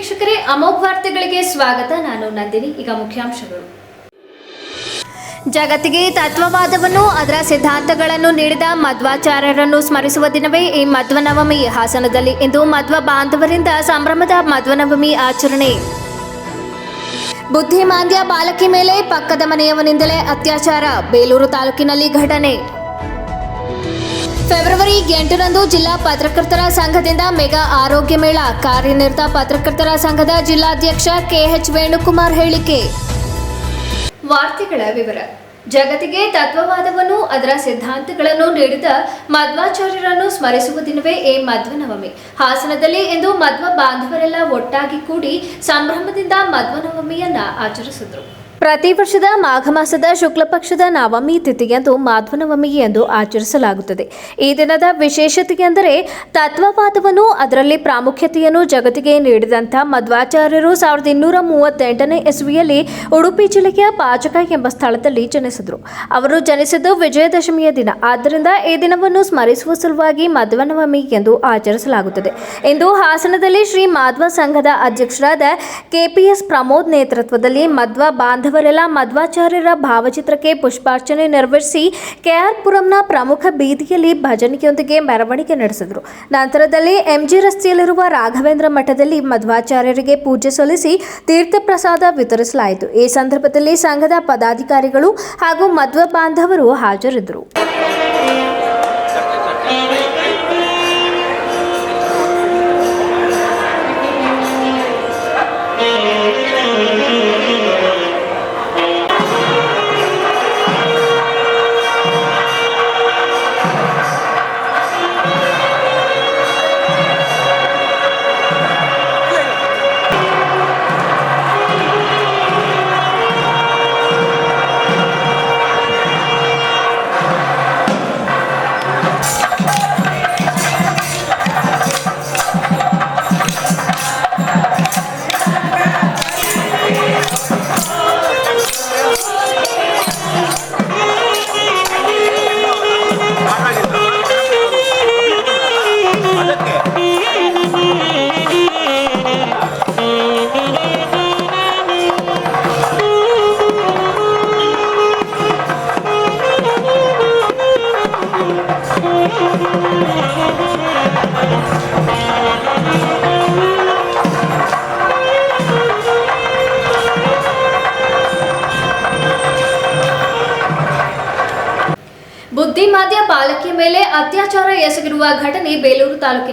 ವೀಕ್ಷಕರೇ, ಅಮೋಘ್ ವಾರ್ತೆಗಳಿಗೆ ಸ್ವಾಗತ. ನಾನು ನಂದಿನಿ, ಈಗ ಮುಖ್ಯಾಂಶಗಳು. ಜಗತ್ತಿಗೆ ತತ್ವವಾದವನ್ನು, ಅದರ ಸಿದ್ಧಾಂತಗಳನ್ನು ನೀಡಿದ ಮಧ್ವಾಚಾರ್ಯರನ್ನು ಸ್ಮರಿಸುವ ದಿನವೇ ಈ ಮಧ್ವನವಮಿ. ಹಾಸನದಲ್ಲಿ ಇಂದು ಮಧ್ವ ಬಾಂಧವರಿಂದ ಸಂಭ್ರಮದ ಮಧ್ವನವಮಿ ಆಚರಣೆ. ಬುದ್ಧಿಮಾಂದ್ಯ ಬಾಲಕಿ ಮೇಲೆ ಪಕ್ಕದ ಮನೆಯವನಿಂದಲೇ ಅತ್ಯಾಚಾರ. ಬೇಲೂರು ತಾಲೂಕಿನಲ್ಲಿ ಘಟನೆ. ಫೆಬ್ರವರಿ ಎಂಟರಂದು ಜಿಲ್ಲಾ ಪತ್ರಕರ್ತರ ಸಂಘದಿಂದ ಮೆಗಾ ಆರೋಗ್ಯ ಮೇಳ. ಕಾರ್ಯನಿರತ ಪತ್ರಕರ್ತರ ಸಂಘದ ಜಿಲ್ಲಾಧ್ಯಕ್ಷ ಕೆಎಚ್ ವೇಣುಕುಮಾರ್ ಹೇಳಿಕೆ. ವಾರ್ತೆಗಳ ವಿವರ. ಜಗತ್ತಿಗೆ ತತ್ವವಾದವನ್ನು, ಅದರ ಸಿದ್ಧಾಂತಗಳನ್ನು ನೀಡಿದ ಮಧ್ವಾಚಾರ್ಯರನ್ನು ಸ್ಮರಿಸುವ ದಿನವೇ ಈ ಮಧ್ವನವಮಿ. ಹಾಸನದಲ್ಲಿ ಇಂದು ಮಧ್ವ ಬಾಂಧವರೆಲ್ಲ ಒಟ್ಟಾಗಿ ಕೂಡಿ ಸಂಭ್ರಮದಿಂದ ಮಧ್ವನವಮಿಯನ್ನ ಆಚರಿಸಿದ್ರು. ಪ್ರತಿ ವರ್ಷದ ಮಾಘ ಮಾಸದ ಶುಕ್ಲ ಪಕ್ಷದ ನವಮಿ ತಿಥಿಯಂದು ಮಾಧ್ವನವಮಿ ಎಂದು ಆಚರಿಸಲಾಗುತ್ತದೆ. ಈ ದಿನದ ವಿಶೇಷತೆ ಎಂದರೆ ತತ್ವವಾದವನ್ನು ಅದರಲ್ಲಿ ಪ್ರಾಮುಖ್ಯತೆಯನ್ನು ಜಗತ್ತಿಗೆ ನೀಡಿದಂಥ ಮಧ್ವಾಚಾರ್ಯರು ಸಾವಿರದ ಇನ್ನೂರ ಮೂವತ್ತೆಂಟನೇ ಇಸ್ವಿಯಲ್ಲಿ ಉಡುಪಿ ಜಿಲ್ಲೆಯ ಪಾಚಕ ಎಂಬ ಸ್ಥಳದಲ್ಲಿ ಜನಿಸಿದರು. ಅವರು ಜನಿಸಿದ್ದು ವಿಜಯದಶಮಿಯ ದಿನ. ಆದ್ದರಿಂದ ಈ ದಿನವನ್ನು ಸ್ಮರಿಸುವ ಸಲುವಾಗಿ ಮಧ್ವನವಮಿ ಎಂದು ಆಚರಿಸಲಾಗುತ್ತದೆ. ಇಂದು ಹಾಸನದಲ್ಲಿ ಶ್ರೀ ಮಾಧ್ವ ಸಂಘದ ಅಧ್ಯಕ್ಷರಾದ ಕೆಪಿಎಸ್ ಪ್ರಮೋದ್ ನೇತೃತ್ವದಲ್ಲಿ ಮಧ್ವ ಬಾಂಧವರೆಲ್ಲ ಮಧ್ವಾಚಾರ್ಯರ ಭಾವಚಿತ್ರಕ್ಕೆ ಪುಷ್ಪಾರ್ಚನೆ ನೆರವೇರಿಸಿ ಕೆಆರ್ಪುರಂನ ಪ್ರಮುಖ ಬೀದಿಯಲ್ಲಿ ಭಜನೆಯೊಂದಿಗೆ ಮೆರವಣಿಗೆ ನಡೆಸಿದರು. ನಂತರದಲ್ಲಿ ಎಂಜಿ ರಸ್ತೆಯಲ್ಲಿರುವ ರಾಘವೇಂದ್ರ ಮಠದಲ್ಲಿ ಮಧ್ವಾಚಾರ್ಯರಿಗೆ ಪೂಜೆ ಸಲ್ಲಿಸಿ ತೀರ್ಥ ಪ್ರಸಾದ ವಿತರಿಸಲಾಯಿತು. ಈ ಸಂದರ್ಭದಲ್ಲಿ ಸಂಘದ ಪದಾಧಿಕಾರಿಗಳು ಹಾಗೂ ಮಧ್ವ ಬಾಂಧವರು ಹಾಜರಿದ್ದರು.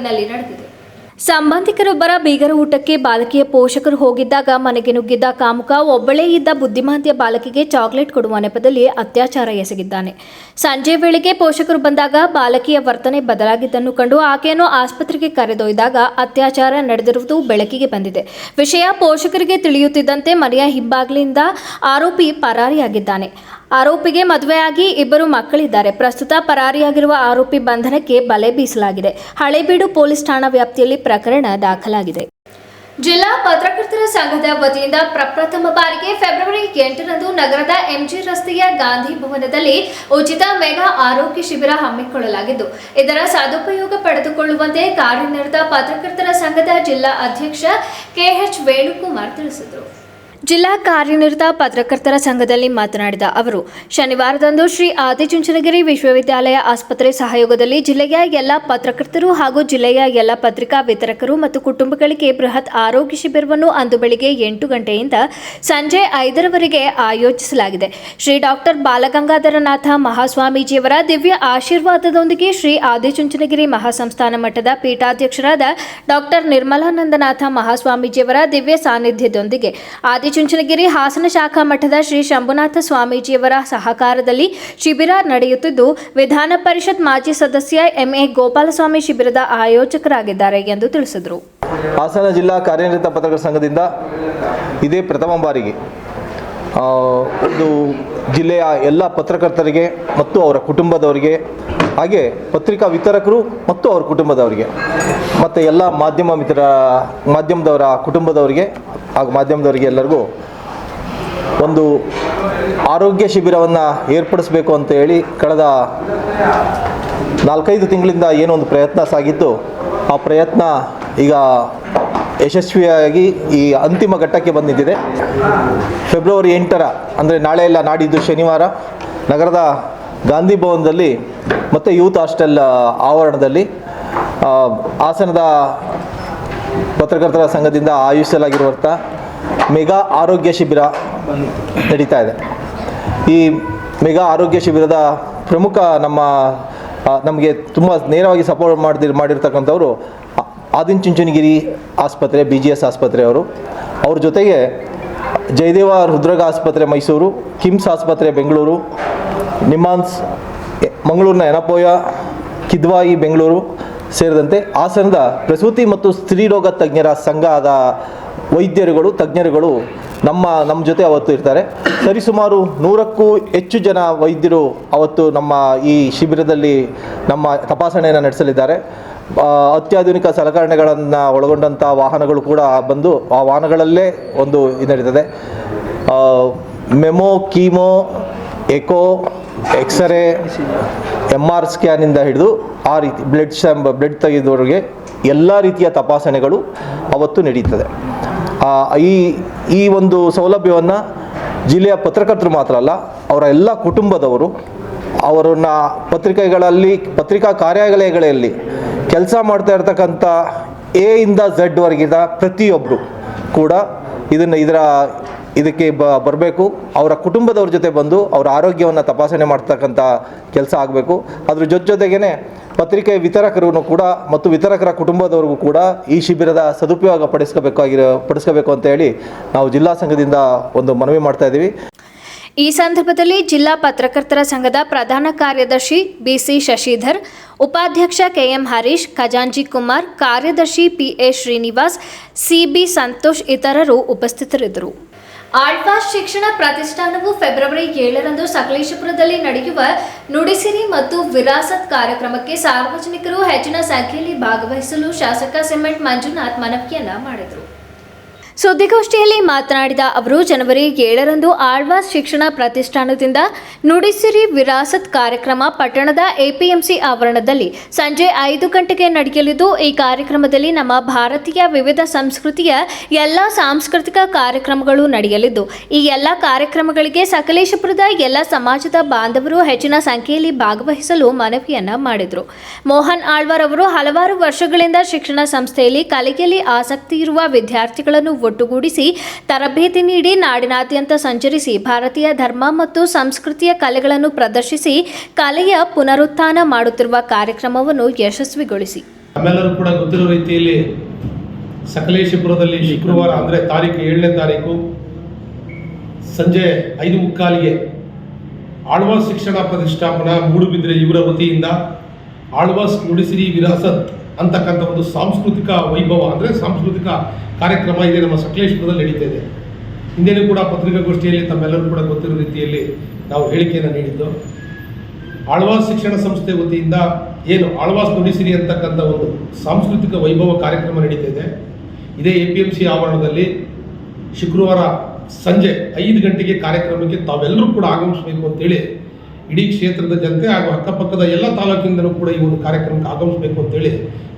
ತಾಲೂಕಿನಲ್ಲಿ ನಡೆದಿದೆ. ಸಂಬಂಧಿಕರೊಬ್ಬರ ಬೀಗರ ಊಟಕ್ಕೆ ಬಾಲಕಿಯ ಪೋಷಕರು ಹೋಗಿದ್ದಾಗ ಮನೆಗೆ ನುಗ್ಗಿದ್ದ ಕಾಮುಕ ಒಬ್ಬಳೇ ಇದ್ದ ಬುದ್ಧಿಮಾಂದ್ಯ ಬಾಲಕಿಗೆ ಚಾಕ್ಲೇಟ್ ಕೊಡುವ ನೆಪದಲ್ಲಿ ಅತ್ಯಾಚಾರ ಎಸಗಿದ್ದಾನೆ. ಸಂಜೆ ವೇಳೆಗೆ ಪೋಷಕರು ಬಂದಾಗ ಬಾಲಕಿಯ ವರ್ತನೆ ಬದಲಾಗಿದ್ದನ್ನು ಕಂಡು ಆಕೆಯನ್ನು ಆಸ್ಪತ್ರೆಗೆ ಕರೆದೊಯ್ದಾಗ ಅತ್ಯಾಚಾರ ನಡೆದಿರುವುದು ಬೆಳಕಿಗೆ ಬಂದಿದೆ. ವಿಷಯ ಪೋಷಕರಿಗೆ ತಿಳಿಯುತ್ತಿದ್ದಂತೆ ಮನೆಯ ಹಿಂಬಾಗಿಲಿಂದ ಆರೋಪಿ ಪರಾರಿಯಾಗಿದ್ದಾನೆ. ಆರೋಪಿಗೆ ಮದುವೆಯಾಗಿ ಇಬ್ಬರು ಮಕ್ಕಳಿದ್ದಾರೆ. ಪ್ರಸ್ತುತ ಪರಾರಿಯಾಗಿರುವ ಆರೋಪಿ ಬಂಧನಕ್ಕೆ ಬಲೆ ಬೀಸಲಾಗಿದೆ. ಹಳೇಬೀಡು ಪೊಲೀಸ್ ಠಾಣಾ ವ್ಯಾಪ್ತಿಯಲ್ಲಿ ಪ್ರಕರಣ ದಾಖಲಾಗಿದೆ. ಜಿಲ್ಲಾ ಪತ್ರಕರ್ತರ ಸಂಘದ ವತಿಯಿಂದ ಪ್ರಪ್ರಥಮ ಬಾರಿಗೆ ಫೆಬ್ರವರಿ ಎಂಟರಂದು ನಗರದ ಎಂಜಿ ರಸ್ತೆಯ ಗಾಂಧಿ ಭವನದಲ್ಲಿ ಉಚಿತ ಮೆಗಾ ಆರೋಗ್ಯ ಶಿಬಿರ ಹಮ್ಮಿಕೊಳ್ಳಲಾಗಿದ್ದು ಇದರ ಸದುಪಯೋಗ ಪಡೆದುಕೊಳ್ಳುವಂತೆ ಕಾರ್ಯನಿರತ ಪತ್ರಕರ್ತರ ಸಂಘದ ಜಿಲ್ಲಾ ಅಧ್ಯಕ್ಷ ಕೆಎಚ್ ವೇಣುಕುಮಾರ್ ತಿಳಿಸಿದರು. ಜಿಲ್ಲಾ ಕಾರ್ಯನಿರತ ಪತ್ರಕರ್ತರ ಸಂಘದಲ್ಲಿ ಮಾತನಾಡಿದ ಅವರು, ಶನಿವಾರದಂದು ಶ್ರೀ ಆದಿಚುಂಚನಗಿರಿ ವಿಶ್ವವಿದ್ಯಾಲಯ ಆಸ್ಪತ್ರೆ ಸಹಯೋಗದಲ್ಲಿ ಜಿಲ್ಲೆಯ ಎಲ್ಲ ಪತ್ರಕರ್ತರು ಹಾಗೂ ಜಿಲ್ಲೆಯ ಎಲ್ಲ ಪತ್ರಿಕಾ ವಿತರಕರು ಮತ್ತು ಕುಟುಂಬಗಳಿಗೆ ಬೃಹತ್ ಆರೋಗ್ಯ ಶಿಬಿರವನ್ನು ಅಂದು ಬೆಳಿಗ್ಗೆ ಎಂಟು ಗಂಟೆಯಿಂದ ಸಂಜೆ ಐದರವರೆಗೆ ಆಯೋಜಿಸಲಾಗಿದೆ. ಶ್ರೀ ಡಾಕ್ಟರ್ ಬಾಲಗಂಗಾಧರನಾಥ ಮಹಾಸ್ವಾಮೀಜಿಯವರ ದಿವ್ಯ ಆಶೀರ್ವಾದದೊಂದಿಗೆ ಶ್ರೀ ಆದಿಚುಂಚನಗಿರಿ ಮಹಾಸಂಸ್ಥಾನ ಮಠದ ಪೀಠಾಧ್ಯಕ್ಷರಾದ ಡಾಕ್ಟರ್ ನಿರ್ಮಲಾನಂದನಾಥ ಮಹಾಸ್ವಾಮೀಜಿಯವರ ದಿವ್ಯ ಸಾನ್ನಿಧ್ಯದೊಂದಿಗೆ ಆದಿಚುಂಚನಗಿರಿ ಹಾಸನ ಶಾಖಾ ಮಠದ ಶ್ರೀ ಶಂಭುನಾಥ ಸ್ವಾಮೀಜಿಯವರ ಸಹಕಾರದಲ್ಲಿ ಶಿಬಿರ ನಡೆಯುತ್ತಿದ್ದು, ವಿಧಾನ ಪರಿಷತ್ ಮಾಜಿ ಸದಸ್ಯ ಎಂಎ ಗೋಪಾಲಸ್ವಾಮಿ ಶಿಬಿರದ ಆಯೋಜಕರಾಗಿದ್ದಾರೆ ಎಂದು ತಿಳಿಸಿದರು. ಹಾಸನ ಜಿಲ್ಲಾ ಕಾರ್ಯನಿರತ ಪತ್ರಕರ್ತರ ಸಂಘದಿಂದ ಇದೇ ಪ್ರಥಮ ಬಾರಿಗೆ ಒಂದು ಜಿಲ್ಲೆಯ ಎಲ್ಲ ಪತ್ರಕರ್ತರಿಗೆ ಮತ್ತು ಅವರ ಕುಟುಂಬದವರಿಗೆ, ಹಾಗೆ ಪತ್ರಿಕಾ ವಿತರಕರು ಮತ್ತು ಅವರ ಕುಟುಂಬದವರಿಗೆ, ಮತ್ತು ಎಲ್ಲ ಮಾಧ್ಯಮ ಮಿತ್ರ, ಮಾಧ್ಯಮದವರ ಕುಟುಂಬದವರಿಗೆ ಹಾಗೂ ಮಾಧ್ಯಮದವರಿಗೆ ಎಲ್ಲರಿಗೂ ಒಂದು ಆರೋಗ್ಯ ಶಿಬಿರವನ್ನು ಏರ್ಪಡಿಸಬೇಕು ಅಂತ ಹೇಳಿ ಕಳೆದ ನಾಲ್ಕೈದು ತಿಂಗಳಿಂದ ಏನೋ ಒಂದು ಪ್ರಯತ್ನ ಸಾಗಿತ್ತು ಆ ಪ್ರಯತ್ನ ಈಗ ಯಶಸ್ವಿಯಾಗಿ ಈ ಅಂತಿಮ ಘಟ್ಟಕ್ಕೆ ಬಂದು ನಿಂತಿದೆ ಫೆಬ್ರವರಿ ಎಂಟರ, ಅಂದರೆ ನಾಳೆ ಇಲ್ಲ ನಾಡಿದ್ದು ಶನಿವಾರ, ನಗರದ ಗಾಂಧಿ ಭವನದಲ್ಲಿ ಮತ್ತು ಯೂತ್ ಹಾಸ್ಟೆಲ್ ಆವರಣದಲ್ಲಿ ಹಾಸನದ ಪತ್ರಕರ್ತರ ಸಂಘದಿಂದ ಆಯೋಜಿಸಲಾಗಿರುವಂಥ ಮೆಗಾ ಆರೋಗ್ಯ ಶಿಬಿರ ನಡೀತಾ ಇದೆ. ಈ ಮೆಗಾ ಆರೋಗ್ಯ ಶಿಬಿರದ ಪ್ರಮುಖ ನಮ್ಮ ನಮಗೆ ತುಂಬ ನೇರವಾಗಿ ಸಪೋರ್ಟ್ ಮಾಡಿದ ಮಾಡಿರ್ತಕ್ಕಂಥವ್ರು ಆದಿಚುಂಚನಗಿರಿ ಆಸ್ಪತ್ರೆ ಬಿ ಜಿ ಎಸ್ ಆಸ್ಪತ್ರೆಯವರು ಅವ್ರ. ಜೊತೆಗೆ ಜಯದೇವ ಹೃದ್ರೋಗ ಆಸ್ಪತ್ರೆ ಮೈಸೂರು, ಕಿಮ್ಸ್ ಆಸ್ಪತ್ರೆ ಬೆಂಗಳೂರು ನಿಮಾನ್ಸ್ ಮಂಗಳೂರಿನ ಎನಪೋಯ, ಕಿದ್ವಾಯಿ, ಬೆಂಗಳೂರು ಸೇರಿದಂತೆ ಹಾಸನದ ಪ್ರಸೂತಿ ಮತ್ತು ಸ್ತ್ರೀರೋಗ ತಜ್ಞರ ಸಂಘದ ವೈದ್ಯರುಗಳು, ತಜ್ಞರುಗಳು ನಮ್ಮ ನಮ್ಮ ಜೊತೆ ಅವತ್ತು ಇರ್ತಾರೆ. ಸರಿಸುಮಾರು ನೂರಕ್ಕೂ ಹೆಚ್ಚು ಜನ ವೈದ್ಯರು ಅವತ್ತು ನಮ್ಮ ಈ ಶಿಬಿರದಲ್ಲಿ ನಮ್ಮ ತಪಾಸಣೆಯನ್ನು ನಡೆಸಲಿದ್ದಾರೆ. ಅತ್ಯಾಧುನಿಕ ಸಲಕರಣೆಗಳನ್ನು ಒಳಗೊಂಡಂಥ ವಾಹನಗಳು ಕೂಡ ಬಂದು ಆ ವಾಹನಗಳಲ್ಲೇ ಒಂದು ಇದು ನಡೀತದೆ. Memo chemo echo x ray M R ಸ್ಕ್ಯಾನಿಂದ ಹಿಡಿದು ಆ ರೀತಿ ಬ್ಲಡ್ ಸ್ಯಾಂಪ್ ಬ್ಲಡ್ ತೆಗೆದವರಿಗೆ ಎಲ್ಲ ರೀತಿಯ ತಪಾಸಣೆಗಳು ಅವತ್ತು ನಡೀತದೆ. ಈ ಈ ಒಂದು ಸೌಲಭ್ಯವನ್ನು ಜಿಲ್ಲೆಯ ಪತ್ರಕರ್ತರು ಮಾತ್ರ ಅಲ್ಲ, ಅವರ ಎಲ್ಲ ಕುಟುಂಬದವರು, ಅವರನ್ನು ಪತ್ರಿಕೆಗಳಲ್ಲಿ, ಪತ್ರಿಕಾ ಕಾರ್ಯಾಲಯಗಳಲ್ಲಿ ಕೆಲಸ ಮಾಡ್ತಾ ಇರ್ತಕ್ಕಂಥ ಎ ಇಂದ ಝಡ್ ವರೆಗಿನ ಪ್ರತಿಯೊಬ್ಬರು ಕೂಡ ಇದನ್ನು ಇದರ ಇದಕ್ಕೆ ಬ ಬರಬೇಕು. ಅವರ ಕುಟುಂಬದವ್ರ ಜೊತೆ ಬಂದು ಅವರ ಆರೋಗ್ಯವನ್ನು ತಪಾಸಣೆ ಮಾಡ್ತಕ್ಕಂಥ ಕೆಲಸ ಆಗಬೇಕು. ಅದ್ರ ಜೊತೆ ಜೊತೆಗೇ ಪತ್ರಿಕೆ ವಿತರಕರು ಕೂಡ ಮತ್ತು ವಿತರಕರ ಕುಟುಂಬದವ್ರಿಗೂ ಕೂಡ ಈ ಶಿಬಿರದ ಸದುಪಯೋಗ ಪಡಿಸ್ಕೋಬೇಕಾಗಿರೋ ಪಡಿಸ್ಕೋಬೇಕು ಅಂತ ಹೇಳಿ ನಾವು ಜಿಲ್ಲಾ ಸಂಘದಿಂದ ಒಂದು ಮನವಿ ಮಾಡ್ತಾ ಇದ್ದೀವಿ. ಈ ಸಂದರ್ಭದಲ್ಲಿ ಜಿಲ್ಲಾ ಪತ್ರಕರ್ತರ ಸಂಘದ ಪ್ರಧಾನ ಕಾರ್ಯದರ್ಶಿ ಬಿಸಿ ಶಶಿಧರ್, ಉಪಾಧ್ಯಕ್ಷ ಕೆಎಂ ಹರೀಶ್ ಖಜಾಂಜಿ ಕುಮಾರ್, ಕಾರ್ಯದರ್ಶಿ ಪಿಎ ಶ್ರೀನಿವಾಸ್, ಸಿಬಿ ಸಂತೋಷ್ ಇತರರು ಉಪಸ್ಥಿತರಿದ್ದರು. ಆಳ್ವಾಸ್ ಶಿಕ್ಷಣ ಪ್ರತಿಷ್ಠಾನವು ಫೆಬ್ರವರಿ ಏಳರಂದು ಸಕಲೇಶಪುರದಲ್ಲಿ ನಡೆಯುವ ನುಡಿಸಿರಿ ಮತ್ತು ವಿರಾಸತ್ ಕಾರ್ಯಕ್ರಮಕ್ಕೆ ಸಾರ್ವಜನಿಕರು ಹೆಚ್ಚಿನ ಸಂಖ್ಯೆಯಲ್ಲಿ ಭಾಗವಹಿಸಲು ಶಾಸಕ ಸಿಮೆಂಟ್ ಮಂಜುನಾಥ್ ಮನವಿಯನ್ನ ಮಾಡಿದರು. ಸುದ್ದಿಗೋಷ್ಠಿಯಲ್ಲಿ ಮಾತನಾಡಿದ ಅವರು, ಜನವರಿ ಏಳರಂದು ಆಳ್ವಾಸ್ ಶಿಕ್ಷಣ ಪ್ರತಿಷ್ಠಾನದಿಂದ ನುಡಿಸಿರಿ ವಿರಾಸತ್ ಕಾರ್ಯಕ್ರಮ ಪಟ್ಟಣದ ಎಪಿಎಂಸಿ ಆವರಣದಲ್ಲಿ ಸಂಜೆ ಐದು ಗಂಟೆಗೆ ನಡೆಯಲಿದ್ದು, ಈ ಕಾರ್ಯಕ್ರಮದಲ್ಲಿ ನಮ್ಮ ಭಾರತೀಯ ವಿವಿಧ ಸಂಸ್ಕೃತಿಯ ಎಲ್ಲ ಸಾಂಸ್ಕೃತಿಕ ಕಾರ್ಯಕ್ರಮಗಳು ನಡೆಯಲಿದ್ದು, ಈ ಎಲ್ಲ ಕಾರ್ಯಕ್ರಮಗಳಿಗೆ ಸಕಲೇಶಪುರದ ಎಲ್ಲ ಸಮಾಜದ ಬಾಂಧವರು ಹೆಚ್ಚಿನ ಸಂಖ್ಯೆಯಲ್ಲಿ ಭಾಗವಹಿಸಲು ಮನವಿಯನ್ನ ಮಾಡಿದರು. ಮೋಹನ್ ಆಳ್ವಾರ್ ಅವರು ಹಲವಾರು ವರ್ಷಗಳಿಂದ ಶಿಕ್ಷಣ ಸಂಸ್ಥೆಯಲ್ಲಿ ಕಲೆಯಲ್ಲಿ ಆಸಕ್ತಿ ಇರುವ ವಿದ್ಯಾರ್ಥಿಗಳನ್ನು ಒಟ್ಟುಗೂಡಿಸಿ ತರಬೇತಿ ನೀಡಿ ನಾಡಿನಾದ್ಯಂತ ಸಂಚರಿಸಿ ಭಾರತೀಯ ಧರ್ಮ ಮತ್ತು ಸಂಸ್ಕೃತಿಯ ಕಲೆಗಳನ್ನು ಪ್ರದರ್ಶಿಸಿ ಕಲೆಯ ಪುನರುತ್ಥಾನ ಮಾಡುತ್ತಿರುವ ಕಾರ್ಯಕ್ರಮವನ್ನು ಯಶಸ್ವಿಗೊಳಿಸಿ. ನಮ್ಮೆಲ್ಲರೂ ಕೂಡ ಗೊತ್ತಿರೋ ರೀತಿಯಲ್ಲಿ ಸಕಲೇಶಪುರದಲ್ಲಿ ಶುಕ್ರವಾರ ಅಂದರೆ ತಾರೀಕು ಏಳನೇ ತಾರೀಕು ಸಂಜೆ ಐದು ಮುಕ್ಕಾಲಿಗೆ ಆಳ್ವಾಸ್ ಶಿಕ್ಷಣ ಪ್ರತಿಷ್ಠಾಪನಾ ಮೂಡುಬಿದ್ರೆ ಇವರ ವತಿಯಿಂದ ಆಳ್ವಾಸ್ ನುಡಿಸಿರಿ ವಿರಾಸತ್ ಅಂತಕ್ಕಂಥ ಒಂದು ಸಾಂಸ್ಕೃತಿಕ ವೈಭವ ಅಂದರೆ ಸಾಂಸ್ಕೃತಿಕ ಕಾರ್ಯಕ್ರಮ ಇದೆ ನಮ್ಮ ಸಕಲೇಶ್ವರದಲ್ಲಿ ನಡೀತಾ ಇದೆ. ಹಿಂದೆನೂ ಕೂಡ ಪತ್ರಿಕಾಗೋಷ್ಠಿಯಲ್ಲಿ ತಮ್ಮೆಲ್ಲರೂ ಕೂಡ ಗೊತ್ತಿರೋ ರೀತಿಯಲ್ಲಿ ನಾವು ಹೇಳಿಕೆಯನ್ನು ನೀಡಿದ್ದು. ಆಳ್ವಾಸ್ ಶಿಕ್ಷಣ ಸಂಸ್ಥೆ ವತಿಯಿಂದ ಏನು ಆಳ್ವಾಸ್ ನುಡಿಸಿರಿ ಅಂತಕ್ಕಂಥ ಒಂದು ಸಾಂಸ್ಕೃತಿಕ ವೈಭವ ಕಾರ್ಯಕ್ರಮ ನಡೀತಾ ಇದೆ. ಇದೇ ಎ ಪಿ ಎಂ ಸಿ ಆವರಣದಲ್ಲಿ ಶುಕ್ರವಾರ ಸಂಜೆ ಐದು ಗಂಟೆಗೆ ಕಾರ್ಯಕ್ರಮಕ್ಕೆ ತಾವೆಲ್ಲರೂ ಕೂಡ ಆಗಮಿಸಬೇಕು ಅಂತೇಳಿ ಇಡೀ ಕ್ಷೇತ್ರದ ಜನತೆ ಹಾಗೂ ಅಕ್ಕಪಕ್ಕದ ಎಲ್ಲ ತಾಲೂಕಿನಿಂದಲೂ ಕೂಡ ಈ ಒಂದು ಕಾರ್ಯಕ್ರಮಕ್ಕೆ ಆಗಮಿಸಬೇಕು ಅಂತೇಳಿ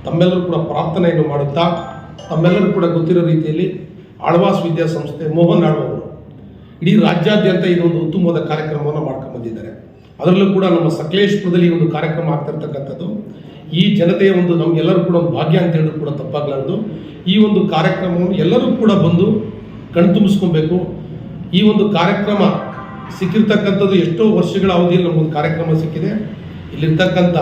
ತಮ್ಮೆಲ್ಲರೂ ಕೂಡ ಪ್ರಾರ್ಥನೆಯನ್ನು ಮಾಡುತ್ತಾ ತಮ್ಮೆಲ್ಲರೂ ಕೂಡ ಗೊತ್ತಿರೋ ರೀತಿಯಲ್ಲಿ ಆಳ್ವಾಸ್ ವಿದ್ಯಾಸಂಸ್ಥೆ ಮೋಹನ್ ಆಳ್ವ ಅವರು ಇಡೀ ರಾಜ್ಯಾದ್ಯಂತ ಇದೊಂದು ಉತ್ತಮವಾದ ಕಾರ್ಯಕ್ರಮವನ್ನು ಮಾಡ್ಕೊಂಡು ಬಂದಿದ್ದಾರೆ. ಅದರಲ್ಲೂ ಕೂಡ ನಮ್ಮ ಸಕಲೇಶ್ಪುರದಲ್ಲಿ ಒಂದು ಕಾರ್ಯಕ್ರಮ ಆಗ್ತಿರ್ತಕ್ಕಂಥದ್ದು ಈ ಜನತೆಯ ಒಂದು ನಮಗೆಲ್ಲರೂ ಕೂಡ ಒಂದು ಭಾಗ್ಯ ಅಂತ ಹೇಳಿದ್ರು ಕೂಡ ತಪ್ಪಾಗಲಾರದು. ಈ ಒಂದು ಕಾರ್ಯಕ್ರಮವನ್ನು ಎಲ್ಲರೂ ಕೂಡ ಬಂದು ಕಣ್ತುಂಬಿಸ್ಕೊಬೇಕು. ಈ ಒಂದು ಕಾರ್ಯಕ್ರಮ ಸಿಕ್ಕಿರ್ತಕ್ಕಂಥದ್ದು ಎಷ್ಟೋ ವರ್ಷಗಳ ಅವಧಿಯಲ್ಲಿ ನಮಗೊಂದು ಕಾರ್ಯಕ್ರಮ ಸಿಕ್ಕಿದೆ. ಇಲ್ಲಿರ್ತಕ್ಕಂಥ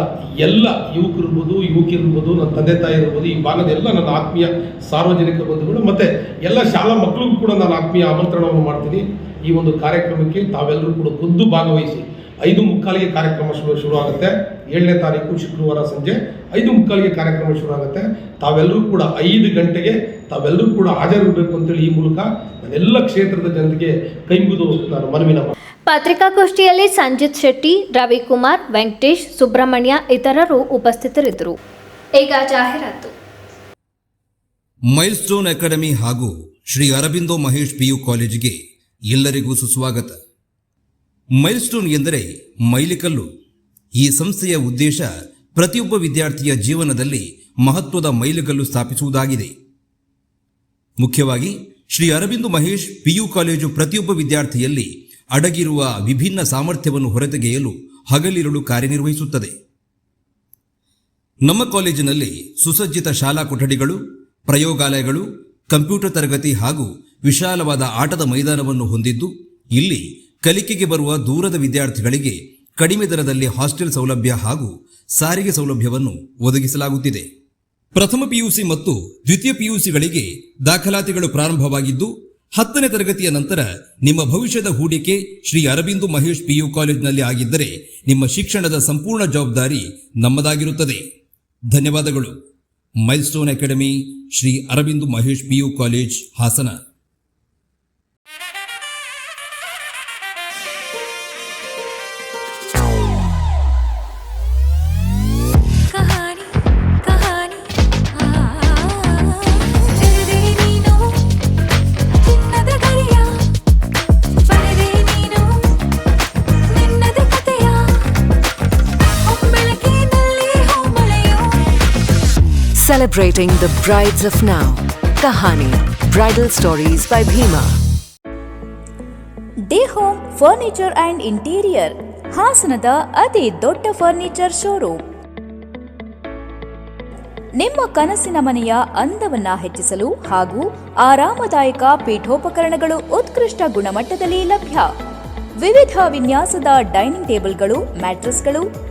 ಎಲ್ಲ ಯುವಕರಿರ್ಬೋದು ಯುವಕಿರ್ಬೋದು ನನ್ನ ತಂದೆ ತಾಯಿ ಇರ್ಬೋದು, ಈ ಭಾಗದ ಎಲ್ಲ ನನ್ನ ಆತ್ಮೀಯ ಸಾರ್ವಜನಿಕ ಬಂಧುಗಳು ಮತ್ತು ಎಲ್ಲ ಶಾಲಾ ಮಕ್ಕಳಿಗೂ ಕೂಡ ನಾನು ಆತ್ಮೀಯ ಆಮಂತ್ರಣವನ್ನು ಮಾಡ್ತೀನಿ. ಈ ಒಂದು ಕಾರ್ಯಕ್ರಮಕ್ಕೆ ತಾವೆಲ್ಲರೂ ಕೂಡ ಖುದ್ದು ಭಾಗವಹಿಸಿ. ಐದು ಮುಕ್ಕಾಲಿಗೆ ಕಾರ್ಯಕ್ರಮ ಶುರು ಶುರು ಆಗುತ್ತೆ ಏಳನೇ ತಾರೀಕು ಶುಕ್ರವಾರ ಸಂಜೆ ಐದು ಮುಕ್ಕಾಲಿಗೆ ಕಾರ್ಯಕ್ರಮ ಶುರು ಆಗುತ್ತೆ ತಾವೆಲ್ಲರೂ ಕೂಡ ಐದು ಗಂಟೆಗೆ ತಾವೆಲ್ಲರೂ ಕೂಡ ಹಾಜರಿರಬೇಕು ಅಂತೇಳಿ ಈ ಮೂಲಕ ಎಲ್ಲ ಕ್ಷೇತ್ರದ ಜನರಿಗೆ ಕೈ ಮುಗಿದು ನಾನು ಮನವಿನ ಮಾಡ್ತೀನಿ. ಪತ್ರಿಕಾಗೋಷ್ಠಿಯಲ್ಲಿ ಸಂಜಿತ್ ಶೆಟ್ಟಿ ರವಿಕುಮಾರ್ ವೆಂಕಟೇಶ್ ಸುಬ್ರಹ್ಮಣ್ಯ ಇತರರು ಉಪಸ್ಥಿತರಿದ್ದರು. ಈಗ ಜಾಹೀರಾತು. ಮೈಲ್ಸ್ಟೋನ್ ಅಕಾಡೆಮಿ ಹಾಗೂ ಶ್ರೀ ಅರಬಿಂದೋ ಮಹೇಶ್ ಪಿಯು ಕಾಲೇಜಿಗೆ ಎಲ್ಲರಿಗೂ ಸುಸ್ವಾಗತ. ಮೈಲ್ಸ್ಟೋನ್ ಎಂದರೆ ಮೈಲಿಕಲ್ಲು. ಈ ಸಂಸ್ಥೆಯ ಉದ್ದೇಶ ಪ್ರತಿಯೊಬ್ಬ ವಿದ್ಯಾರ್ಥಿಯ ಜೀವನದಲ್ಲಿ ಮಹತ್ವದ ಮೈಲಿಗಲ್ಲು ಸ್ಥಾಪಿಸುವುದಾಗಿದೆ. ಮುಖ್ಯವಾಗಿ, ಶ್ರೀ ಅರವಿಂದು ಮಹೇಶ್ ಪಿಯು ಕಾಲೇಜು ಪ್ರತಿಯೊಬ್ಬ ವಿದ್ಯಾರ್ಥಿಯಲ್ಲಿ ಅಡಗಿರುವ ವಿಭಿನ್ನ ಸಾಮರ್ಥ್ಯವನ್ನು ಹೊರತೆಗೆಯಲು ಹಗಲಿರುಳು ಕಾರ್ಯನಿರ್ವಹಿಸುತ್ತದೆ. ನಮ್ಮ ಕಾಲೇಜಿನಲ್ಲಿ ಸುಸಜ್ಜಿತ ಶಾಲಾ ಕೊಠಡಿಗಳು, ಪ್ರಯೋಗಾಲಯಗಳು, ಕಂಪ್ಯೂಟರ್ ತರಗತಿ ಹಾಗೂ ವಿಶಾಲವಾದ ಆಟದ ಮೈದಾನವನ್ನು ಹೊಂದಿದ್ದು, ಇಲ್ಲಿ ಕಲಿಕೆಗೆ ಬರುವ ದೂರದ ವಿದ್ಯಾರ್ಥಿಗಳಿಗೆ ಕಡಿಮೆ ದರದಲ್ಲಿ ಹಾಸ್ಟೆಲ್ ಸೌಲಭ್ಯ ಹಾಗೂ ಸಾರಿಗೆ ಸೌಲಭ್ಯವನ್ನು ಒದಗಿಸಲಾಗುತ್ತಿದೆ. ಪ್ರಥಮ ಪಿಯುಸಿ ಮತ್ತು ದ್ವಿತೀಯ ಪಿಯುಸಿಗಳಿಗೆ ದಾಖಲಾತಿಗಳು ಪ್ರಾರಂಭವಾಗಿದ್ದು, ಹತ್ತನೇ ತರಗತಿಯ ನಂತರ ನಿಮ್ಮ ಭವಿಷ್ಯದ ಹೂಡಿಕೆ ಶ್ರೀ ಅರಬಿಂದು ಮಹೇಶ್ ಪಿಯು ಕಾಲೇಜ್ನಲ್ಲಿ ಆಗಿದ್ದರೆ ನಿಮ್ಮ ಶಿಕ್ಷಣದ ಸಂಪೂರ್ಣ ಜವಾಬ್ದಾರಿ ನಮ್ಮದಾಗಿರುತ್ತದೆ. ಧನ್ಯವಾದಗಳು. Milestone academy Shri Aravind Mahesh PU college Hassan. Celebrating the brides of now. Kahani, Bridal Stories by Bhima. The home furniture and interior ಹಾಸನದ ಅತಿ ದೊಡ್ಡ ಫರ್ನಿಚರ್ ಶೋರೂಮ್ ನಿಮ್ಮ ಕನಸಿನ ಮನೆಯ ಅಂದವನ್ನ ಹೆಚ್ಚಿಸಲು ಹಾಗೂ ಆರಾಮದಾಯಕ ಪೀಠೋಪಕರಣಗಳು ಉತ್ಕೃಷ್ಟ ಗುಣಮಟ್ಟದಲ್ಲಿ ಲಭ್ಯ ವಿವಿಧ ವಿನ್ಯಾಸದ ಡೈನಿಂಗ್ ಟೇಬಲ್ಗಳು ಮ್ಯಾಟ್ರೆಸ್ಗಳು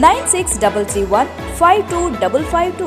nine six double three one five two double five two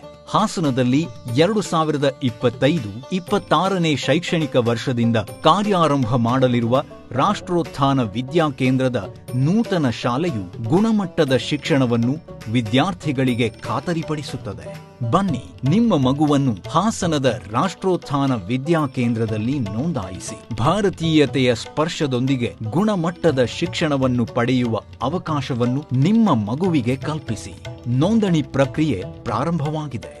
ಹಾಸನದಲ್ಲಿ ಎರಡು ಸಾವಿರದ ಇಪ್ಪತ್ತೈದು ಇಪ್ಪತ್ತಾರನೇ ಶೈಕ್ಷಣಿಕ ವರ್ಷದಿಂದ ಕಾರ್ಯಾರಂಭ ಮಾಡಲಿರುವ ರಾಷ್ಟ್ರೋತ್ಥಾನ ವಿದ್ಯಾಕೇಂದ್ರದ ನೂತನ ಶಾಲೆಯು ಗುಣಮಟ್ಟದ ಶಿಕ್ಷಣವನ್ನು ವಿದ್ಯಾರ್ಥಿಗಳಿಗೆ ಖಾತರಿಪಡಿಸುತ್ತದೆ. ಬನ್ನಿ ನಿಮ್ಮ ಮಗುವನ್ನು ಹಾಸನದ ರಾಷ್ಟ್ರೋತ್ಥಾನ ವಿದ್ಯಾಕೇಂದ್ರದಲ್ಲಿ ನೋಂದಾಯಿಸಿ. ಭಾರತೀಯತೆಯ ಸ್ಪರ್ಶದೊಂದಿಗೆ ಗುಣಮಟ್ಟದ ಶಿಕ್ಷಣವನ್ನು ಪಡೆಯುವ ಅವಕಾಶವನ್ನು ನಿಮ್ಮ ಮಗುವಿಗೆ ಕಲ್ಪಿಸಿ. ನೋಂದಣಿ ಪ್ರಕ್ರಿಯೆ ಪ್ರಾರಂಭವಾಗಿದೆ.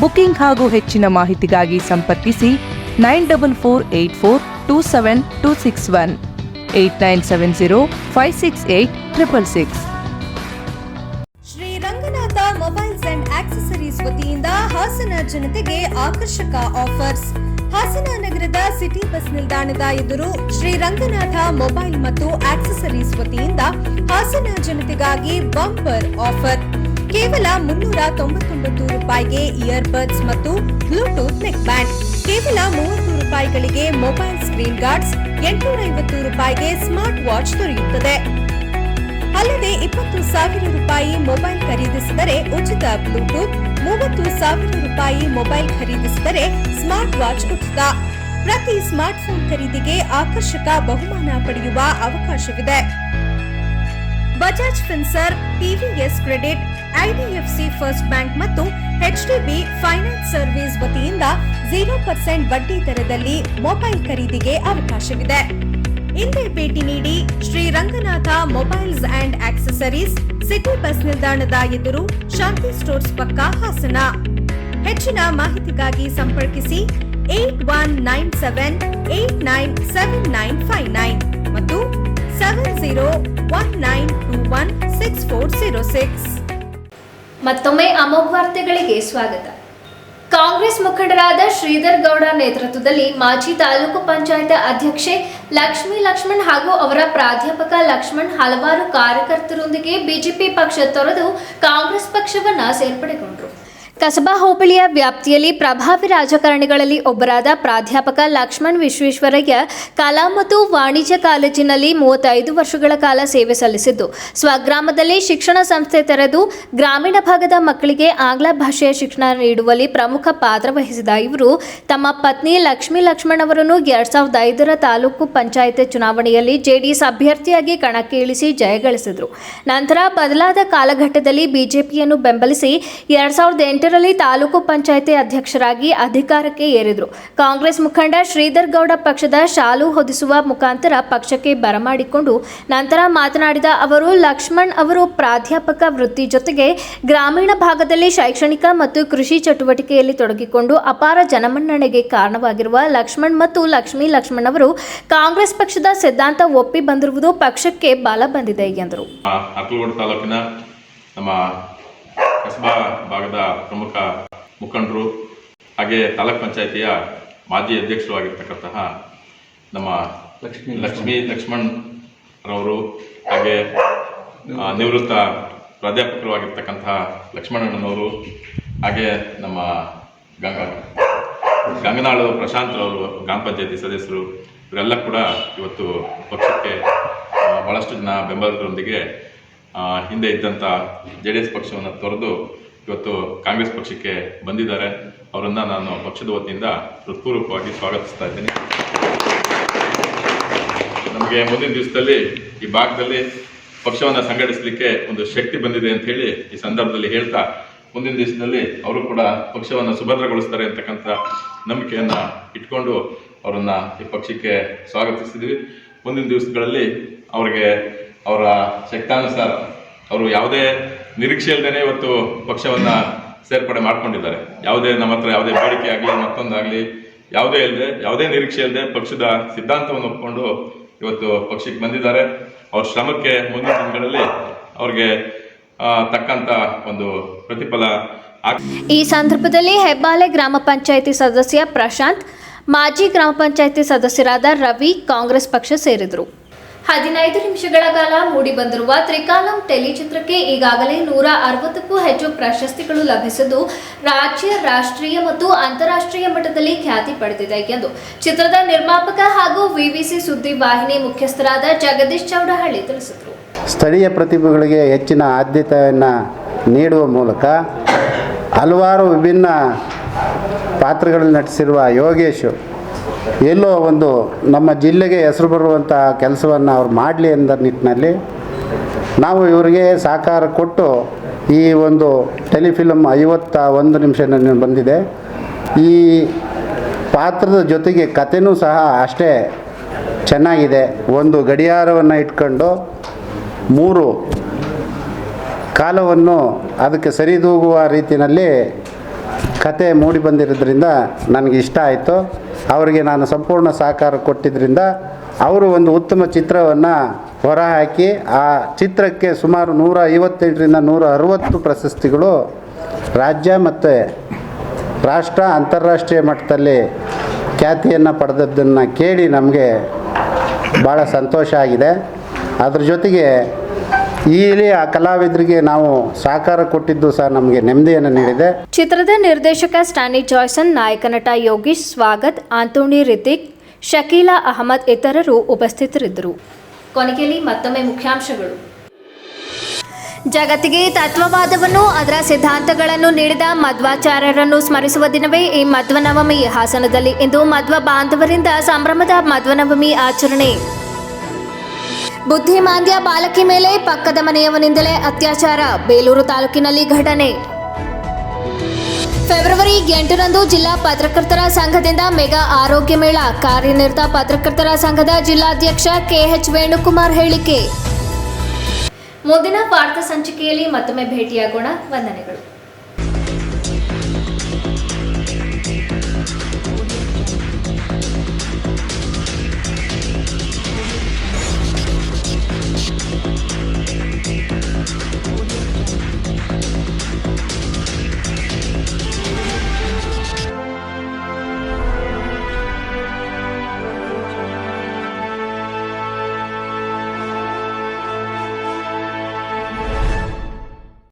ಬುಕಿಂಗ್ ಹಾಗೂ ಹೆಚ್ಚಿನ ಮಾಹಿತಿಗಾಗಿ ಸಂಪರ್ಕಿಸಿ nine double four eight four two seven two six one, eight nine seven zero five six eight triple six. Shri Ranganatha mobiles and accessories ವತಿಯಿಂದ ಹಾಸನ ಜನತೆಗೆ ಆಕರ್ಷಕ ಆಫರ್ಸ್. ಹಾಸನ ನಗರದ ಸಿಟಿ ಬಸ್ ನಿಲ್ದಾಣದ ಎದುರು ಶ್ರೀ ರಂಗನಾಥ ಮೊಬೈಲ್ ಮತ್ತು ಆಕ್ಸೆಸರೀಸ್ ವತಿಯಿಂದ ಹಾಸನ ಜನತೆಗಾಗಿ ಬಂಪರ್ ಆಫರ್. ಕೇವಲ ಮುನ್ನೂರ ತೊಂಬತ್ತೊಂಬತ್ತು ರೂಪಾಯಿಗೆ ಇಯರ್ ಬಡ್ಸ್ ಮತ್ತು ಬ್ಲೂಟೂತ್ ನೆಕ್ ಬ್ಯಾಂಡ್ ಕೇವಲ ಮೂವತ್ತು ರೂಪಾಯಿಗಳಿಗೆ ಮೊಬೈಲ್ ಸ್ಕ್ರೀನ್ ಗಾರ್ಡ್ಸ್ ಎಂಟುನೂರ ಐವತ್ತು ರೂಪಾಯಿಗೆ ಸ್ಮಾರ್ಟ್ ವಾಚ್ ದೊರೆಯುತ್ತದೆ. ಅಲ್ಲದೆ ಇಪ್ಪತ್ತು ಸಾವಿರ ರೂಪಾಯಿ ಮೊಬೈಲ್ ಖರೀದಿಸಿದರೆ ಉಚಿತ ಬ್ಲೂಟೂತ್ ಮೂವತ್ತು ಸಾವಿರ ರೂಪಾಯಿ ಮೊಬೈಲ್ ಖರೀದಿಸಿದರೆ ಸ್ಮಾರ್ಟ್ ವಾಚ್ ಉಚಿತ. ಪ್ರತಿ ಸ್ಮಾರ್ಟ್ಫೋನ್ ಖರೀದಿಗೆ ಆಕರ್ಷಕ ಬಹುಮಾನ ಪಡೆಯುವ ಅವಕಾಶವಿದೆ. Bajaj Finserv, TVS credit, IDFC first bank ಮತ್ತು ಎಚ್ಡಿಬಿ ಫೈನಾನ್ಸ್ ಸರ್ವಿಸ್ ವತಿಯಿಂದ ಜೀರೋ ಪರ್ಸೆಂಟ್ ಬಡ್ಡಿ ದರದಲ್ಲಿ ಮೊಬೈಲ್ ಖರೀದಿಗೆ ಅವಕಾಶವಿದೆ. ಹಿಂದೆ ಭೇಟಿ ನೀಡಿ Shri Ranganatha mobiles and accessories, city bus ನಿಲ್ದಾಣದ ಎದುರು ಶಾಂತಿ ಸ್ಟೋರ್ಸ್ ಪಕ್ಕ ಹಾಸನ. ಹೆಚ್ಚಿನ ಮಾಹಿತಿಗಾಗಿ ಸಂಪರ್ಕಿಸಿ eight one nine seven eight nine seven nine five nine ಮತ್ತು seven zero one nine two one six four zero six. ಮತ್ತೊಮ್ಮೆ ಅಮೋಘ ವಾರ್ತೆಗಳಿಗೆ ಸ್ವಾಗತ. ಕಾಂಗ್ರೆಸ್ ಮುಖಂಡರಾದ ಶ್ರೀಧರ್ ಗೌಡ ನೇತೃತ್ವದಲ್ಲಿ ಮಾಜಿ ತಾಲೂಕು ಪಂಚಾಯತ್ ಅಧ್ಯಕ್ಷೆ ಲಕ್ಷ್ಮೀ ಲಕ್ಷ್ಮಣ್ ಹಾಗೂ ಅವರ ಪ್ರಾಧ್ಯಾಪಕ ಲಕ್ಷ್ಮಣ್ ಹಲವಾರು ಕಾರ್ಯಕರ್ತರೊಂದಿಗೆ ಬಿಜೆಪಿ ಪಕ್ಷ ತೊರೆದು ಕಾಂಗ್ರೆಸ್ ಪಕ್ಷವನ್ನ ಸೇರ್ಪಡೆಗೊಂಡರು ಕಸಬಾ ಹೋಬಳಿಯ ವ್ಯಾಪ್ತಿಯಲ್ಲಿ ಪ್ರಭಾವಿ ರಾಜಕಾರಣಿಗಳಲ್ಲಿ ಒಬ್ಬರಾದ ಪ್ರಾಧ್ಯಾಪಕ ಲಕ್ಷ್ಮಣ್ ವಿಶ್ವೇಶ್ವರಯ್ಯ ಕಲಾ ಮತ್ತು ವಾಣಿಜ್ಯ ಕಾಲೇಜಿನಲ್ಲಿ ಮೂವತ್ತೈದು ವರ್ಷಗಳ ಕಾಲ ಸೇವೆ ಸಲ್ಲಿಸಿದ್ದು. ಸ್ವಗ್ರಾಮದಲ್ಲಿ ಶಿಕ್ಷಣ ಸಂಸ್ಥೆ ತೆರೆದು ಗ್ರಾಮೀಣ ಭಾಗದ ಮಕ್ಕಳಿಗೆ ಆಂಗ್ಲ ಭಾಷೆಯ ಶಿಕ್ಷಣ ನೀಡುವಲ್ಲಿ ಪ್ರಮುಖ ಪಾತ್ರ ವಹಿಸಿದ ಇವರು, ತಮ್ಮ ಪತ್ನಿ ಲಕ್ಷ್ಮೀ ಲಕ್ಷ್ಮಣ್ ಅವರನ್ನು ಎರಡ್ ಸಾವಿರದ ಐದರ ತಾಲೂಕು ಪಂಚಾಯತ್ ಚುನಾವಣೆಯಲ್ಲಿ ಜೆಡಿಎಸ್ ಅಭ್ಯರ್ಥಿಯಾಗಿ ಕಣಕ್ಕೆ ಇಳಿಸಿ ಜಯಗಳಿಸಿದರು ನಂತರ ಬದಲಾದ ಕಾಲಘಟ್ಟದಲ್ಲಿ ಬಿಜೆಪಿಯನ್ನು ಬೆಂಬಲಿಸಿ ಎರಡ್ ಸಾವಿರದ ಎಂಟರಲ್ಲಿ ತಾಲೂಕು ಪಂಚಾಯಿತಿ ಅಧ್ಯಕ್ಷರಾಗಿ ಅಧಿಕಾರಕ್ಕೆ ಏರಿದರು. ಕಾಂಗ್ರೆಸ್ ಮುಖಂಡ ಶ್ರೀಧರ್ ಗೌಡ ಪಕ್ಷದ ಶಾಲು ಹೊದಿಸುವ ಮುಖಾಂತರ ಪಕ್ಷಕ್ಕೆ ಬರಮಾಡಿಕೊಂಡು ನಂತರ ಮಾತನಾಡಿದ ಅವರು, ಲಕ್ಷ್ಮಣ್ ಅವರು ಪ್ರಾಧ್ಯಾಪಕ ವೃತ್ತಿ ಜೊತೆಗೆ ಗ್ರಾಮೀಣ ಭಾಗದಲ್ಲಿ ಶೈಕ್ಷಣಿಕ ಮತ್ತು ಕೃಷಿ ಚಟುವಟಿಕೆಯಲ್ಲಿ ತೊಡಗಿಕೊಂಡು ಅಪಾರ ಜನಮನ್ನಣೆಗೆ ಕಾರಣವಾಗಿರುವ ಲಕ್ಷ್ಮಣ್ ಮತ್ತು ಲಕ್ಷ್ಮೀ ಲಕ್ಷ್ಮಣ್ ಅವರು ಕಾಂಗ್ರೆಸ್ ಪಕ್ಷದ ಸಿದ್ಧಾಂತ ಒಪ್ಪಿ ಬಂದಿರುವುದು ಪಕ್ಷಕ್ಕೆ ಬಲ ಬಂದಿದೆ ಎಂದರು. ನಮ್ಮ ಕಸಬಾ ಭಾಗದ ಪ್ರಮುಖ ಮುಖಂಡರು ಹಾಗೆ ತಾಲೂಕ್ ಪಂಚಾಯಿತಿಯ ಮಾಜಿ ಅಧ್ಯಕ್ಷರು ಆಗಿರ್ತಕ್ಕಂತಹ ನಮ್ಮ ಲಕ್ಷ್ಮೀ ಲಕ್ಷ್ಮೀ ಲಕ್ಷ್ಮಣ್ ರವರು ಹಾಗೆ ನಿವೃತ್ತ ಪ್ರಾಧ್ಯಾಪಕರು ಆಗಿರ್ತಕ್ಕಂತಹ ಲಕ್ಷ್ಮಣಣ್ಣನವರು ಹಾಗೆ ನಮ್ಮ ಗಂಗಾ ಗಂಗನಾಳು ಪ್ರಶಾಂತ್ ರವರು ಗ್ರಾಮ ಪಂಚಾಯತಿ ಸದಸ್ಯರು ಇವರೆಲ್ಲ ಕೂಡ ಇವತ್ತು ಪಕ್ಷಕ್ಕೆ ಬಹಳಷ್ಟು ಜನ ಬೆಂಬಲಿಗರೊಂದಿಗೆ ಹಿಂದೆ ಇದ್ದಂಥ ಜೆ ಡಿ ಎಸ್ ಪಕ್ಷವನ್ನು ತೊರೆದು ಇವತ್ತು ಕಾಂಗ್ರೆಸ್ ಪಕ್ಷಕ್ಕೆ ಬಂದಿದ್ದಾರೆ. ಅವರನ್ನು ನಾನು ಪಕ್ಷದ ವತಿಯಿಂದ ಹೃತ್ಪೂರ್ವಕವಾಗಿ ಸ್ವಾಗತಿಸ್ತಾ ಇದ್ದೀನಿ. ನಮಗೆ ಮುಂದಿನ ದಿವಸದಲ್ಲಿ ಈ ಭಾಗದಲ್ಲಿ ಪಕ್ಷವನ್ನು ಸಂಘಟಿಸಲಿಕ್ಕೆ ಒಂದು ಶಕ್ತಿ ಬಂದಿದೆ ಅಂತ ಹೇಳಿ ಈ ಸಂದರ್ಭದಲ್ಲಿ ಹೇಳ್ತಾ, ಮುಂದಿನ ದಿವಸದಲ್ಲಿ ಅವರು ಕೂಡ ಪಕ್ಷವನ್ನು ಸುಭದ್ರಗೊಳಿಸ್ತಾರೆ ಅಂತಕ್ಕಂಥ ನಂಬಿಕೆಯನ್ನ ಇಟ್ಕೊಂಡು ಅವರನ್ನು ಈ ಪಕ್ಷಕ್ಕೆ ಸ್ವಾಗತಿಸಿದ್ವಿ. ಮುಂದಿನ ದಿವಸಗಳಲ್ಲಿ ಅವರಿಗೆ ಅವರ ಶಕ್ತಾನುಸಾರ ಅವರು ಯಾವುದೇ ನಿರೀಕ್ಷೆ ಇಲ್ಲದೇನೆ ಇವತ್ತು ಪಕ್ಷವನ್ನ ಸೇರ್ಪಡೆ ಮಾಡ್ಕೊಂಡಿದ್ದಾರೆ. ಯಾವುದೇ ನಮ್ಮ ಹತ್ರ ಯಾವುದೇ ಬೇಡಿಕೆ ಆಗಲಿ, ಮತ್ತೊಂದಾಗಲಿ, ಯಾವುದೇ ಇಲ್ಲದೆ ಯಾವುದೇ ನಿರೀಕ್ಷೆ ಇಲ್ಲದೆ ಪಕ್ಷದ ಸಿದ್ಧಾಂತವನ್ನು ಒಪ್ಪಿಕೊಂಡು ಇವತ್ತು ಪಕ್ಷಕ್ಕೆ ಬಂದಿದ್ದಾರೆ. ಅವ್ರ ಶ್ರಮಕ್ಕೆ ಮುಂದಿನ ದಿನಗಳಲ್ಲಿ ಅವ್ರಿಗೆ ತಕ್ಕಂತ ಒಂದು ಪ್ರತಿಫಲ ಈ ಸಂದರ್ಭದಲ್ಲಿ ಹೆಬ್ಬಾಲೆ ಗ್ರಾಮ ಪಂಚಾಯಿತಿ ಸದಸ್ಯ ಪ್ರಶಾಂತ್, ಮಾಜಿ ಗ್ರಾಮ ಪಂಚಾಯಿತಿ ಸದಸ್ಯರಾದ ರವಿ ಕಾಂಗ್ರೆಸ್ ಪಕ್ಷ ಸೇರಿದರು. ಹದಿನೈದು ನಿಮಿಷಗಳ ಕಾಲ ಮೂಡಿಬಂದಿರುವ ತ್ರಿಕಾಲಂ ಟೆಲಿಚಿತ್ರಕ್ಕೆ ಈಗಾಗಲೇ ನೂರ ಅರವತ್ತಕ್ಕೂ ಹೆಚ್ಚು ಪ್ರಶಸ್ತಿಗಳು ಲಭಿಸಿದ್ದು ರಾಜ್ಯ, ರಾಷ್ಟ್ರೀಯ ಮತ್ತು ಅಂತಾರಾಷ್ಟ್ರೀಯ ಮಟ್ಟದಲ್ಲಿ ಖ್ಯಾತಿ ಪಡೆದಿದೆ ಎಂದು. ಚಿತ್ರದ ನಿರ್ಮಾಪಕ ಹಾಗೂ ವಿವಿಸಿ ಸುದ್ದಿ ವಾಹಿನಿ ಮುಖ್ಯಸ್ಥರಾದ ಜಗದೀಶ್ ಚೌಡಹಳ್ಳಿ ತಿಳಿಸಿದರು. ಸ್ಥಳೀಯ ಪ್ರತಿಭೆಗಳಿಗೆ ಹೆಚ್ಚಿನ ಆದ್ಯತೆಯನ್ನು ನೀಡುವ ಮೂಲಕ ಹಲವಾರು ವಿಭಿನ್ನ ಪಾತ್ರಗಳಲ್ಲಿ ನಟಿಸಿರುವ ಯೋಗೇಶು ಎಲ್ಲೋ ಒಂದು ನಮ್ಮ ಜಿಲ್ಲೆಗೆ ಹೆಸರು ಬರುವಂಥ ಕೆಲಸವನ್ನು ಅವ್ರು ಮಾಡಲಿ ಎಂದ ನಿಟ್ಟಿನಲ್ಲಿ ನಾವು ಇವರಿಗೆ ಸಹಕಾರ ಕೊಟ್ಟು ಈ ಒಂದು ಟೆಲಿಫಿಲಮ್ ಐವತ್ತ ಒಂದು ನಿಮಿಷ ಬಂದಿದೆ. ಈ ಪಾತ್ರದ ಜೊತೆಗೆ ಕಥೆನೂ ಸಹ ಅಷ್ಟೇ ಚೆನ್ನಾಗಿದೆ. ಒಂದು ಗಡಿಯಾರವನ್ನು ಇಟ್ಕೊಂಡು ಮೂರು ಕಾಲವನ್ನು ಅದಕ್ಕೆ ಸರಿದೂಗುವ ರೀತಿಯಲ್ಲಿ ಕತೆ ಮೂಡಿ ಬಂದಿರೋದ್ರಿಂದ ನನಗೆ ಇಷ್ಟ ಆಯಿತು. ಅವರಿಗೆ ನಾನು ಸಂಪೂರ್ಣ ಸಹಕಾರ ಕೊಟ್ಟಿದ್ದರಿಂದ ಅವರು ಒಂದು ಉತ್ತಮ ಚಿತ್ರವನ್ನು ಹೊರಹಾಕಿ, ಆ ಚಿತ್ರಕ್ಕೆ ಸುಮಾರು ನೂರ ಐವತ್ತೈದರಿಂದ ನೂರ ಅರವತ್ತು ಪ್ರಶಸ್ತಿಗಳು ರಾಜ್ಯ ಮತ್ತು ರಾಷ್ಟ್ರ ಅಂತಾರಾಷ್ಟ್ರೀಯ ಮಟ್ಟದಲ್ಲಿ ಖ್ಯಾತಿಯನ್ನು ಪಡೆದದ್ದನ್ನು ಕೇಳಿ ನಮಗೆ ಭಾಳ ಸಂತೋಷ ಆಗಿದೆ. ಅದ್ರ ಜೊತೆಗೆ ಇಲ್ಲಿ ಆ ಕಲಾವಿದರಿಗೆ ನಾವು ಸಹಕಾರ ಕೊಟ್ಟಿದ್ದು ಸಹ ನಮಗೆ ನೆಮ್ಮದಿಯನ್ನು ನೀಡಿದೆ. ಚಿತ್ರದ ನಿರ್ದೇಶಕ ಸ್ಟ್ಯಾನಿ ಜಾಯ್ಸನ್, ನಾಯಕ ನಟ ಯೋಗೀಶ್, ಸ್ವಾಗತ್, ಆಂತೋಣಿ ರಿತಿಕ್, ಶಕೀಲಾ ಅಹಮದ್ ಇತರರು ಉಪಸ್ಥಿತರಿದ್ದರು. ಕೊನೆಯಲ್ಲಿ ಮತ್ತೊಮ್ಮೆ ಮುಖ್ಯಾಂಶಗಳು. ಜಗತ್ತಿಗೆ ತತ್ವವಾದವನ್ನು, ಅದರ ಸಿದ್ಧಾಂತಗಳನ್ನು ನೀಡಿದ ಮಧ್ವಾಚಾರ್ಯರನ್ನು ಸ್ಮರಿಸುವ ದಿನವೇ ಈ ಮಧ್ವನವಮಿ. ಹಾಸನದಲ್ಲಿ ಇಂದು ಮಧ್ವ ಬಾಂಧವರಿಂದ ಸಂಭ್ರಮದ ಮಧ್ವನವಮಿ ಆಚರಣೆ. ಬುದ್ಧಿಮಾಂದ್ಯ ಬಾಲಕಿ ಮೇಲೆ ಪಕ್ಕದ ಮನೆಯವನಿಂದಲೇ ಅತ್ಯಾಚಾರ, ಬೇಲೂರು ತಾಲೂಕಿನಲ್ಲಿ ಘಟನೆ. ಫೆಬ್ರವರಿ ಎಂಟರಂದು ಜಿಲ್ಲಾ ಪತ್ರಕರ್ತರ ಸಂಘದಿಂದ ಮೆಗಾ ಆರೋಗ್ಯ ಮೇಳ, ಕಾರ್ಯನಿರತ ಪತ್ರಕರ್ತರ ಸಂಘದ ಜಿಲ್ಲಾಧ್ಯಕ್ಷ ಕೆಎಚ್ ವೇಣುಕುಮಾರ್ ಹೇಳಿಕೆ. ಮುಂದಿನ ವಾರ್ತಾ ಸಂಚಿಕೆಯಲ್ಲಿ ಮತ್ತೊಮ್ಮೆ ಭೇಟಿಯಾಗೋಣ. ವಂದನೆಗಳು.